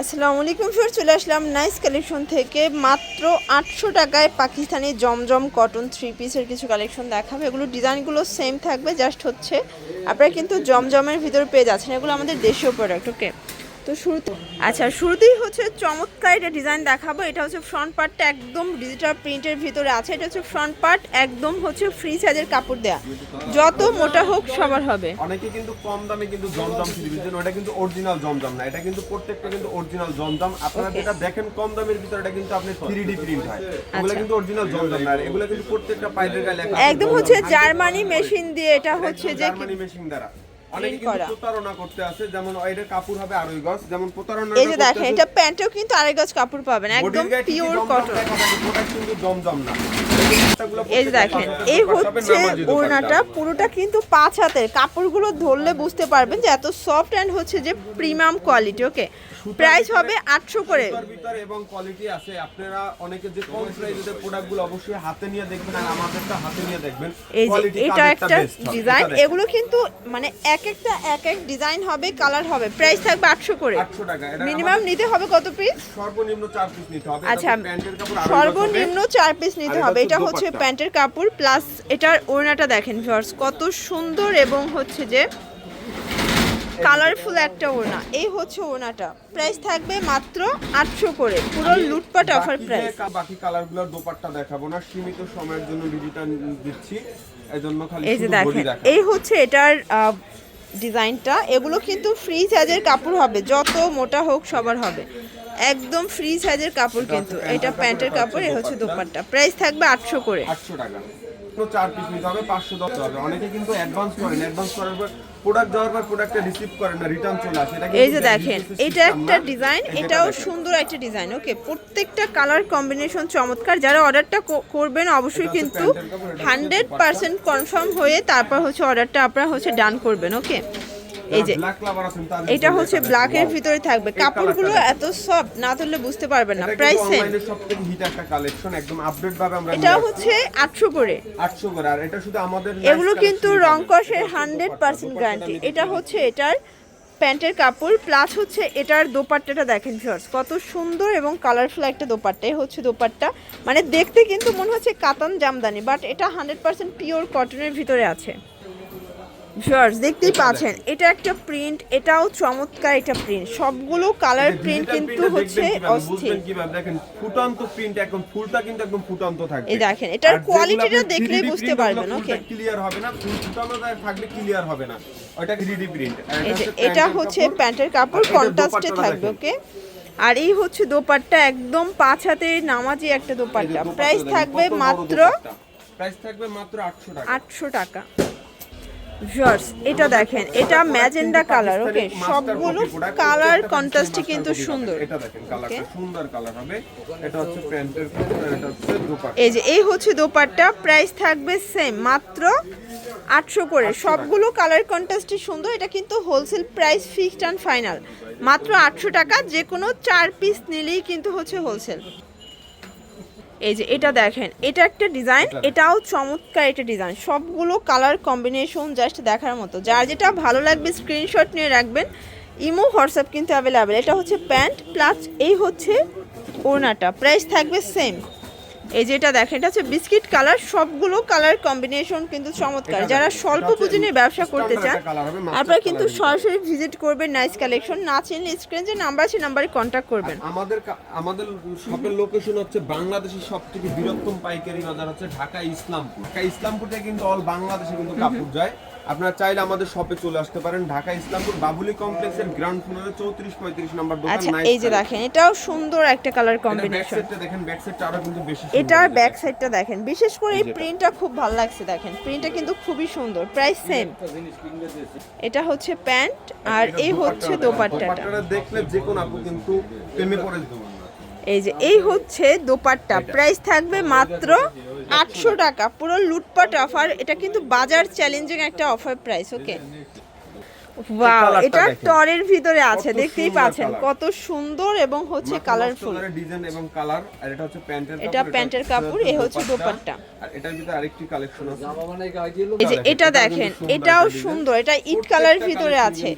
আসসালামু আলাইকুম ফির চলে আসলাম নাইস কালেকশন থেকে। মাত্র আটশো টাকায় পাকিস্তানি জমজম কটন থ্রি পিসের কিছু কালেকশন দেখাবে। এগুলো ডিজাইনগুলো সেম থাকবে জাস্ট হচ্ছে আপনারা কিন্তু জমজমের ভিতরে পেয়ে যাচ্ছেন। এগুলো আমাদের দেশীয় প্রোডাক্ট ওকে তো শুরুতে আচ্ছা শুরুতেই হচ্ছে চমৎকার এটা ডিজাইন দেখাবো। এটা হচ্ছে ফ্রন্ট পার্টটা একদম ডিজিটাল প্রিন্টের ভিতরে আছে। এটা হচ্ছে ফ্রন্ট পার্ট একদম হচ্ছে ফ্রি সাইজের কাপড় দেয়া। যত মোটা হোক সবার হবে। অনেকে কিন্তু কম দামে কিন্তু জমজম পিস ওটা কিন্তু অরিজিনাল জমজম না। এটা কিন্তু প্রত্যেকটা কিন্তু অরিজিনাল জমজম। আপনারা. যেটা দেখেন কম দামের ভিতরে এটা কিন্তু আপনি থ্রি ডি প্রিন্ট হয়। এগুলো আচ্ছা। কিন্তু অরিজিনাল জমজম না। আর এগুলো কিন্তু প্রত্যেকটা পাইপের গায়ে লেখা একদম হচ্ছে জার্মানি মেশিন দিয়ে এটা হচ্ছে যে জার্মানি মেশিন দ্বারা। অনেকে কিন্তু প্রতারণা করতে আছে যেমন এটার কাপড় হবে আড়াই গজ যেমন প্রতারণা এই যে দেখেন এটা প্যান্টেও কিন্তু আড়াই গজ কাপড় পাবেন একদম পিওর কটন প্রোডাক্ট কিন্তু জমজম না। এই দেখেন এই হচ্ছে ওড়নাটা পুরোটা কিন্তু পাঁচ হাতের। কাপড়গুলো ধরলে বুঝতে পারবেন যে এত সফট অ্যান্ড হচ্ছে যে প্রিমিয়াম কোয়ালিটি ওকে প্রাইস হবে আটশো করে। এবং কোয়ালিটি আছে। আপনারা অনেকে যে কম প্রাইসের প্রোডাক্টগুলো অবশ্যই হাতে নিয়ে দেখবেন আর আমাদেরটা হাতে নিয়ে দেখবেন। এই যে এটা একটা ডিজাইন এগুলো কিন্তু মানে এক একটা এক এক ডিজাইন হবে কালার হবে। প্রাইস থাকবে আটশো করে। 800 টাকা। মিনিমাম নিতে হবে কত পিস সর্বনিম্ন চার পিস নিতে হবে। আচ্ছা। সর্বনিম্ন চার পিস নিতে হবে। এটা হচ্ছে প্যান্টের কাপড় প্লাস এটার ওড়নাটা দেখেন ভিউয়ার্স কত সুন্দর এবং হচ্ছে যে কালারফুল একটা ওড়না। এই হচ্ছে ওড়নাটা। প্রাইস থাকবে মাত্র আটশো করে। পুরো লুটপাট অফার প্রাইস বাকি কালারগুলোর দোপাট্টা দেখাবো না। সীমিত সময়ের জন্য ভিডিওটা দিচ্ছি। এজন্য খালি এই যে দেখেন এই হচ্ছে এটার ডিজাইনটা এগুলো কিন্তু ফ্রি সাইজের কাপড় হবে। যত মোটা হোক সবার হবে। একদম ফ্রি সাইজের কাপড় কিন্তু। এটা প্যান্টের কাপড় এ হচ্ছে দোপাট্টা। প্রাইস থাকবে আটশো করে। 800 টাকা। তো চার পিস নিতে হবে 510 হবে। অনেকে কিন্তু অ্যাডভান্স করেন অ্যাডভান্স করার পর প্রোডাক্ট দেওয়ার পর প্রোডাক্টটা রিসিভ করেন না রিটার্ন চলে আসে। এই যে দেখেন এটা একটা ডিজাইন এটাও সুন্দর একটা ডিজাইন ওকে প্রত্যেকটা কালার কম্বিনেশন চমৎকার। যারা অর্ডারটা করবেন অবশ্যই কিন্তু হান্ড্রেড পার্সেন্ট কনফার্ম হয়ে তারপর হচ্ছে অর্ডারটা আপনারা হচ্ছে ডান করবেন ওকে এই যে ব্ল্যাক এটা হচ্ছে ব্ল্যাকের দেখেন। ভিতরে থাকবে। কাপড়গুলো এত সফট না তুললে বুঝতে পারবেন না। প্রাইস সেম সবথেকে হিট একটা কালেকশন একদম আপডেট ভাবে আমরা এটা হচ্ছে আটশো করে। 800 করে আর এটা শুধু আমাদের এগুলো কিন্তু রং কষের হান্ড্রেড পার্সেন্ট গ্যারান্টি এটা হচ্ছে এটার প্যান্টের কাপড় প্লাস হচ্ছে এটার দোপাট্টাটা দেখেন ভিউয়ার্স কত সুন্দর এবং কালারফুল একটা দোপাট্টা। হচ্ছে দোপাট্টা। মানে দেখতে কিন্তু মনে হচ্ছে কাতান জামদানি বাট এটা হান্ড্রেড পার্সেন্ট পিওর কটনের ভিতরে আছে। ভিউয়ার্স দেখতেই পাচ্ছেন এটা একটা প্রিন্ট এটাও চমৎকার একটা প্রিন্ট সবগুলো কালার প্রিন্ট কিন্তু হচ্ছে অস্থির। দেখেন ফুটান্ত প্রিন্ট একদম ফুলটা কিন্তু একদম ফুটান্ত থাকবে। এই দেখেন, এটার দেখলেই বুঝতে পারবেন, okay? ক্লিয়ার হবে না ফুল ফুটানো থাকলে ক্লিয়ার হবে না। ওটা 3D প্রিন্ট এটা হচ্ছে প্যান্টের কাপড়। কন্ট্রাস্টে থাকবে ওকে আর এই হচ্ছে দোপাট্টা একদম পাঁচ হাতের নামাজি একটা দোপাট্টা। প্রাইস থাকবে মাত্র প্রাইস থাকবে মাত্র 800 টাকা। আটশো টাকা। ভিউয়ার্স এটা দেখেন এটা ম্যাজেন্ডা কালার ওকে সবগুলো কালার কন্ট্রাস্টে কিন্তু সুন্দর এটা দেখেন কালারটা সুন্দর কালার হবে। এটা হচ্ছে প্যান্টের এটা হচ্ছে দোপাট্টা। এই যে এই হচ্ছে দোপাট্টা প্রাইস থাকবে সেম মাত্র আটশো করে। সবগুলো কালার কন্ট্রাস্টে সুন্দর এটা কিন্তু wholesale price fixed and final মাত্র আটশো টাকা যে কোনো চার পিস নিলেই কিন্তু হচ্ছে হোলসেল এই যে এটা দেখেন এটা একটা ডিজাইন এটাও চমৎকার একটা ডিজাইন সবগুলো কালার কম্বিনেশন জাস্ট দেখার মতো। যার যেটা ভালো লাগবে স্ক্রিনশট নিয়ে রাখবেন। ইমো হোয়াটসঅ্যাপ কিন্তু অ্যাভেলেবেল এটা হচ্ছে প্যান্ট প্লাস এই হচ্ছে ওড়নাটা। প্রাইস থাকবে সেম এই যে এটা দেখেন এটা হচ্ছে বিস্কিট কালার সবগুলো কালার কম্বিনেশন কিন্তু চমৎকার। যারা স্বল্প পুঁজি নিয়ে ব্যবসা করতে চান আপনারা কিন্তু সরাসরি ভিজিট করবেন নাইস কালেকশন না চিনলে স্ক্রিন যে নাম্বার আছে নাম্বারে কন্ট্যাক্ট করবেন। আমাদের আমাদের শপের লোকেশন হচ্ছে বাংলাদেশের সব থেকে বৃহত্তম পাইকারি বাজার হচ্ছে ঢাকা ইসলামপুর ঢাকা ইসলামপুর থেকে কিন্তু অল বাংলাদেশে কিন্তু কাপড় যায়। আপনারা চাইলে আমাদের শপে চলে আসতে পারেন। ঢাকা ইসলামপুর বাবুলি কমপ্লেক্সের গ্রাউন্ড ফ্লোরে চৌত্রিশ পঁয়ত্রিশ নম্বর দোকান আচ্ছা এই যে দেখেন এটাও সুন্দর একটা কালার এটা কম্বিনেশন side টা দেখেন ব্যাক সাইডটা আরও কিন্তু বেশি সুন্দর এটার। ব্যাক সাইডটা দেখেন বিশেষ করে এই প্রিন্টটা খুব ভালো লাগছে দেখেন। প্রিন্টটা কিন্তু খুবই সুন্দর প্রাইস সেম এটা হচ্ছে প্যান্ট আর এই হচ্ছে। দোপাট্টাটা। দোপাট্টাটা। দেখলে যে কোনো আপু কিন্তু প্রেমে পড়ে পারবে। এই যে এই হচ্ছে দোপাট্টা। প্রাইস থাকবে মাত্র আটশো টাকা পুরো লুটপাট অফার এটা কিন্তু বাজার চ্যালেঞ্জিং একটা অফার প্রাইস ওকে ওয়াও এটা টরের ভিতরে আছে দেখতেই সুন্দর পাচ্ছেন কত সুন্দর এবং হচ্ছে কালারফুল ডিজাইন এবং কালার আর এটা হচ্ছে প্যান্টের এটা প্যান্টের কাপড়, এ হচ্ছে দোপাট্টা। আর এটার ভিতরে আরেকটি কালেকশন আছে। এই যে এটা দেখেন এটাও সুন্দর এটা ইট কালার ভিতরে আছে।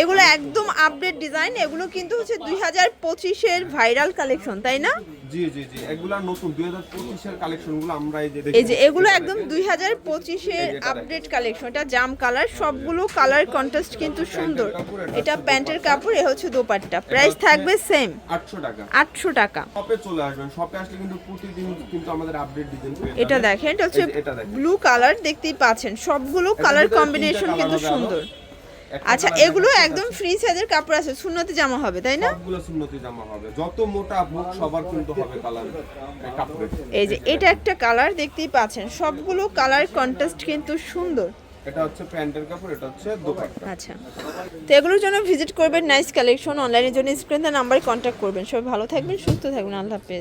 এগুলো একদম আপডেট ডিজাইন এগুলো কিন্তু হচ্ছে দুই হাজার পঁচিশের ভাইরাল কালেকশন তাই না? জি জি জি। এগুলা নতুন 2025 এর কালেকশন আমরা এই যে এই যে এগুলো একদম আপডেট কালেকশন এটা জাম কালার সবগুলো কালার কন্ট্রাস্ট কিন্তু সুন্দর। এটা প্যান্টের কাপড় এ হচ্ছে দোপাট্টা। প্রাইস থাকবে সেম 800 টাকা। আটশো টাকা। শপে চলে আসবেন। শপে আসলে কিন্তু প্রতিদিন কিন্তু আমাদের আপডেট ডিজাইন এটা দেখেন এটা হচ্ছে ব্লু কালার দেখতেই পাচ্ছেন। সবগুলো কালার কম্বিনেশন কিন্তু সুন্দর। আচ্ছা এগুলো একদম ফ্রি সাইজের কাপড় আছে শূন্যতে জামা হবে তাই না? সবগুলো সুন্নতি জামা হবে। যত মোটা বুক সবার কিন্তু হবে কালার কাপড়ের। এই যে এটা একটা কালার দেখতেই পাচ্ছেন সবগুলো কালার কন্ট্রাস্ট কিন্তু সুন্দর। এটা হচ্ছে প্যান্টের কাপড় এটা হচ্ছে দোপাট্টা। আচ্ছা। তো এগুলোর জন্য ভিজিট করবেন নাইস কালেকশন অনলাইনের জন্য স্ক্রিন নাম্বারে কন্ট্যাক্ট করবেন। সবাই ভালো থাকবেন সুস্থ থাকবেন আল্লাহ হাফেজ।